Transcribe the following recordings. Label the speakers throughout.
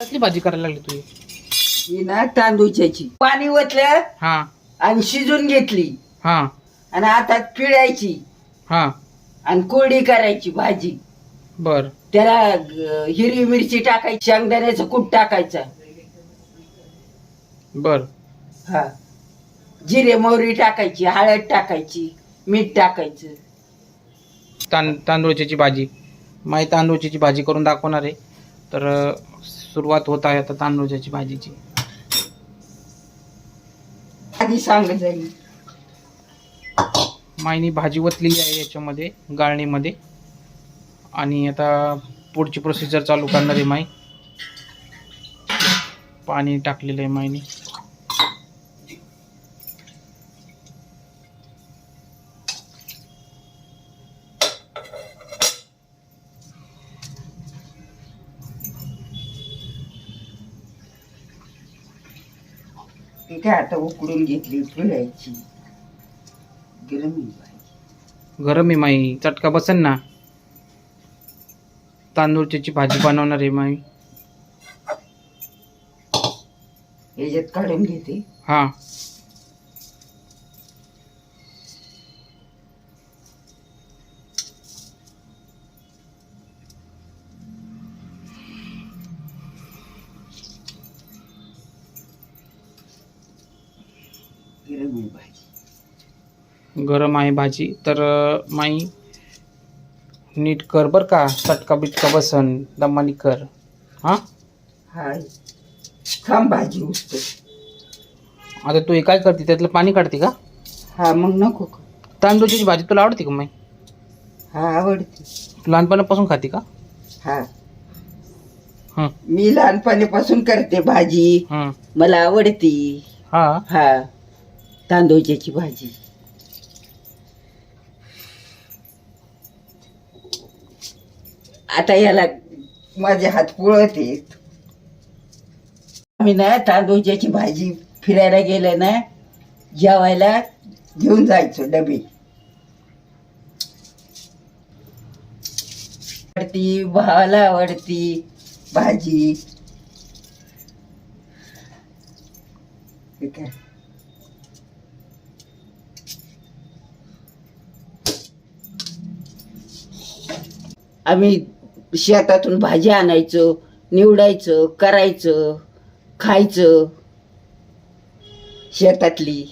Speaker 1: कसली भाजी करायला लागली तुझी?
Speaker 2: ही ना तांदूळच्याची. पाणी ओतलं
Speaker 1: हा.
Speaker 2: आणि शिजून घेतली.
Speaker 1: हा.
Speaker 2: आणि आता पिळायची.
Speaker 1: हा.
Speaker 2: आणि कोरडी करायची भाजी.
Speaker 1: बर.
Speaker 2: त्याला अं, हिरवी मिरची टाकायची शेंगदाण्याचं कूट टाकायचं.
Speaker 1: बर.
Speaker 2: हा. जिरे मोहरी टाकायची हळद टाकायची मीठ टाकायचं.
Speaker 1: तां तांदूळची भाजी. माई तांदूळची भाजी करून दाखवणार आहे. तर सुरुवात होत आहे आता तांदूळची भाजीची.
Speaker 2: आधी
Speaker 1: माईनी भाजी वतलेली आहे याच्यामध्ये गाळणीमध्ये. आणि आता पुढची प्रोसिजर चालू करणार आहे माई पाणी टाकलेलं आहे माईनी
Speaker 2: ती काय आता उकडून घेतली पिळायची गरम आहे भाजी.
Speaker 1: गरम आहे माई. चटका बसन ना. तांदूळची भाजी बनवणार आहे माई.
Speaker 2: याच्यात काढून घेते.
Speaker 1: हा.
Speaker 2: गरम आहे भाजी.
Speaker 1: गरम आहे भाजी. तर माई नीट कर बर का. चटका बिटका बसन. दमानी कर. हा?
Speaker 2: हाय. थांब भाजी उठते.
Speaker 1: आता तू हे काय करते? त्यातलं पाणी काढते का?
Speaker 2: हा मग नको का?
Speaker 1: तांदूळची भाजी तुला आवडते का माई?
Speaker 2: हा आवडते.
Speaker 1: तू लहानपणापासून खाते का?
Speaker 2: हा.
Speaker 1: हं,
Speaker 2: मी लहानपणीपासून करते भाजी.
Speaker 1: हं.
Speaker 2: मला आवडती.
Speaker 1: हा?
Speaker 2: हा. तांदूळची भाजी आता याला माझे हात पुळत आहेत आम्ही ना तांदूळची भाजी फिरायला गेलं ना जेवायला घेऊन जायचो डबे आवडती भावाला आवडती भाजी ठीक आहे आम्ही शेतातून भाजी आणायचो निवडायचं करायचं खायचं. शेतातली.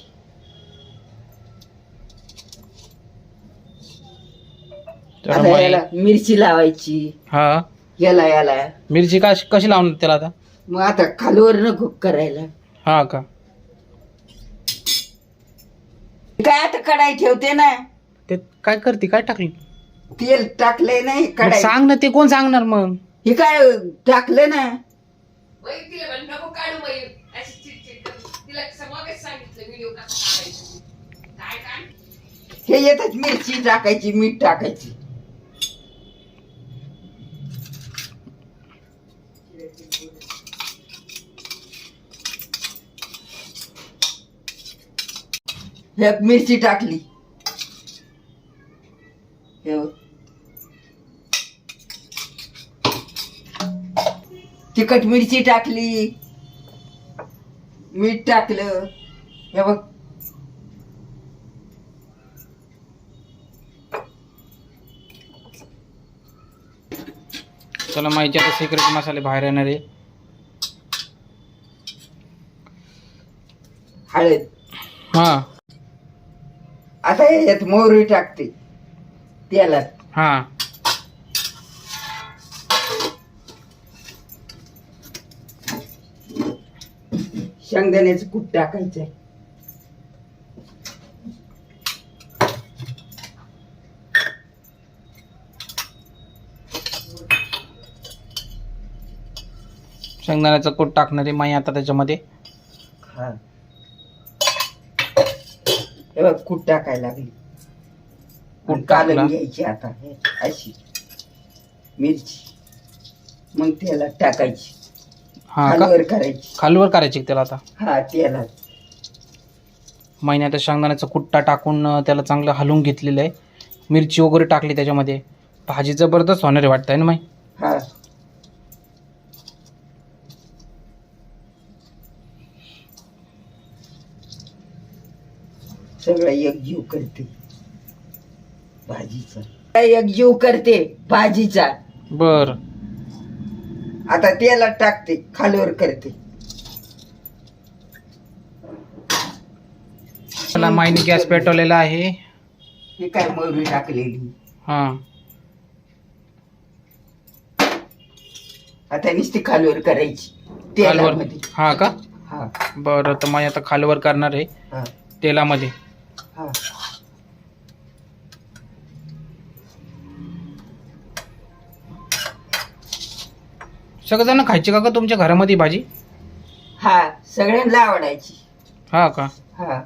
Speaker 2: आता याला मिरची लावायची.
Speaker 1: हा?
Speaker 2: याला याला.
Speaker 1: मिरची का कशी लावणार त्याला आता?
Speaker 2: मग आता खालवर नको करायला.
Speaker 1: हा का?
Speaker 2: काय आता कढाई ठेवते ना?
Speaker 1: ते काय करते? काय टाकली?
Speaker 2: तेल टाकलंय नाही
Speaker 1: मग
Speaker 2: कढाई
Speaker 1: सांग ना ते कोण सांगणार मग?
Speaker 2: हे काय टाकलं ना? हे येतात मिरची टाकायची मीठ टाकायची. हे मिरची टाकली. तिखट मिरची टाकली. मीठ टाकलं. हे बघ.
Speaker 1: चला माहिती आता सिक्रेट मसाले बाहेर येणार आहे.
Speaker 2: हळद.
Speaker 1: हा.
Speaker 2: आता याच्यात मोहरी टाकते. तेलात.
Speaker 1: हा.
Speaker 2: शेंगदाण्याचं कूट टाकायचंय.
Speaker 1: शेंगदाण्याचं कूट टाकणार आहे माई आता त्याच्यामध्ये.
Speaker 2: हा. हे बघ कूट टाकायला लागली.
Speaker 1: कूट
Speaker 2: कूट कालून. घ्यायची आता हे अशी. मिरची. मग तेलात टाकायची.
Speaker 1: हा
Speaker 2: खालवर करायची.
Speaker 1: त्याला आता? महिन्यात शेंगदाण्याचा कुट्टा टाकून त्याला चांगलं हलवून घेतलेलं आहे. मिरची वगैरे टाकली त्याच्यामध्ये. भाजी जबरदस्त होणारी वाटत आहे ना माई?
Speaker 2: सगळं एकजीव करते. भाजीचा. एकजीव करते? भाजीचा.
Speaker 1: बर.
Speaker 2: आता तेलात टाकते खालीवर करते.
Speaker 1: मला गॅस पेटवलेला आहे.
Speaker 2: हे काय मोहरी टाकलेली?
Speaker 1: हा.
Speaker 2: आता नुसती खालीवर करायची
Speaker 1: खालवर?
Speaker 2: तेलामध्ये
Speaker 1: हा का?
Speaker 2: हा.
Speaker 1: बरं तर मग आता खालवर करणार आहे.
Speaker 2: हा.
Speaker 1: तेलामध्ये.
Speaker 2: हा.
Speaker 1: सगळेजण खायचे का का तुमच्या घरामध्ये भाजी?
Speaker 2: हा सगळ्यांना आवडायची.
Speaker 1: हा का?
Speaker 2: हा.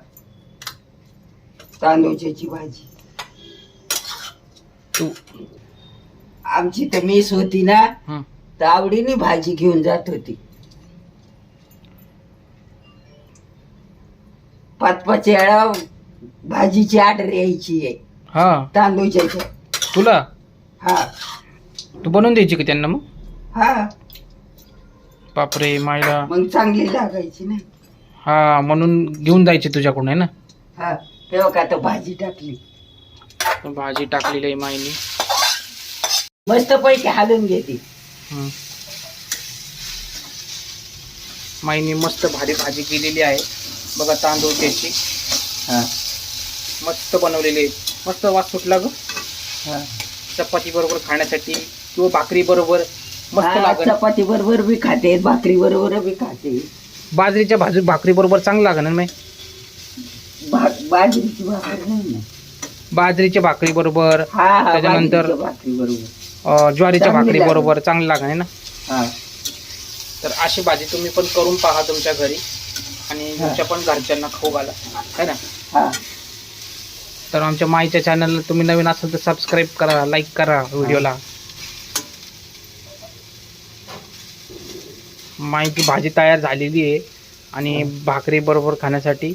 Speaker 2: तांदूळची भाजी.
Speaker 1: तू
Speaker 2: आमची तर मेस होती ना
Speaker 1: हं.
Speaker 2: तर आवडीने भाजी घेऊन जात होती. पाच पाच वेळा भाजीची ऑर्डर यायची आहे.
Speaker 1: हा.
Speaker 2: तांदूळच्या
Speaker 1: तुला?
Speaker 2: हा.
Speaker 1: तू बनवून द्यायची का त्यांना मग?
Speaker 2: हा.
Speaker 1: बापरे मायला
Speaker 2: मग चांगली लागायची ना.
Speaker 1: हा म्हणून घेऊन जायचे तुझ्याकडून आहे ना?
Speaker 2: हा तेव्हा का आता भाजी टाकली.
Speaker 1: भाजी टाकलेली आहे माईने
Speaker 2: मस्त पैकी हालून घेते.
Speaker 1: हं. माईने मस्त भारी भाजी केलेली आहे. बघा तांदूळ त्याची.
Speaker 2: हा.
Speaker 1: मस्त बनवलेली आहे. मस्त वास सुटला ग.
Speaker 2: हा.
Speaker 1: चपाती बरोबर खाण्यासाठी किंवा भाकरी बरोबर मस्त
Speaker 2: हा, चपाती बरोबर बी खाते भाकरी बरोबर बी खाते.
Speaker 1: बाजरीच्या भाजी भाकरी बरोबर चांगलं लागेल ना नाही
Speaker 2: भा- बाजरीची भाकर नाही ना.
Speaker 1: बाजरीच्या भाकरी बरोबर
Speaker 2: हा हा
Speaker 1: त्याच्यानंतर-
Speaker 2: बाजरीच्या भाकरी बरोबर.
Speaker 1: अं, ज्वारीच्या
Speaker 2: चांगली
Speaker 1: भाकरी
Speaker 2: लागेल.
Speaker 1: बरोबर चांगलं लागेल ना?
Speaker 2: हा.
Speaker 1: तर अशी भाजी तुम्ही पण करून पहा तुमच्या घरी. आणि. तुमच्या पण घरच्यांना खाऊ घाला. है ना?
Speaker 2: हा.
Speaker 1: तर आमच्या माईच्या चॅनलला तुम्ही नवीन असाल तर सबस्क्राईब करा लाईक करा व्हिडिओला. माईची भाजी तयार झालेली आहे आणि भाकरी बरोबर खाण्यासाठी.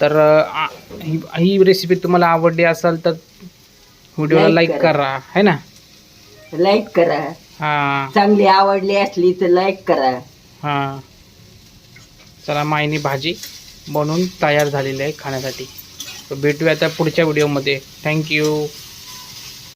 Speaker 1: तर आ- ही ही रेसिपी तुम्हाला आवडली असेल तर व्हिडिओला
Speaker 2: Like
Speaker 1: लाईक
Speaker 2: करा.
Speaker 1: करा है ना?
Speaker 2: लाईक करा.
Speaker 1: हां.
Speaker 2: चांगली आवडली असली तर लाईक करा.
Speaker 1: हां. चला माईनी भाजी बनवून तयार झालेली आहे खाण्यासाठी. तर भेटूया आता पुढच्या व्हिडिओमध्ये थँक्यू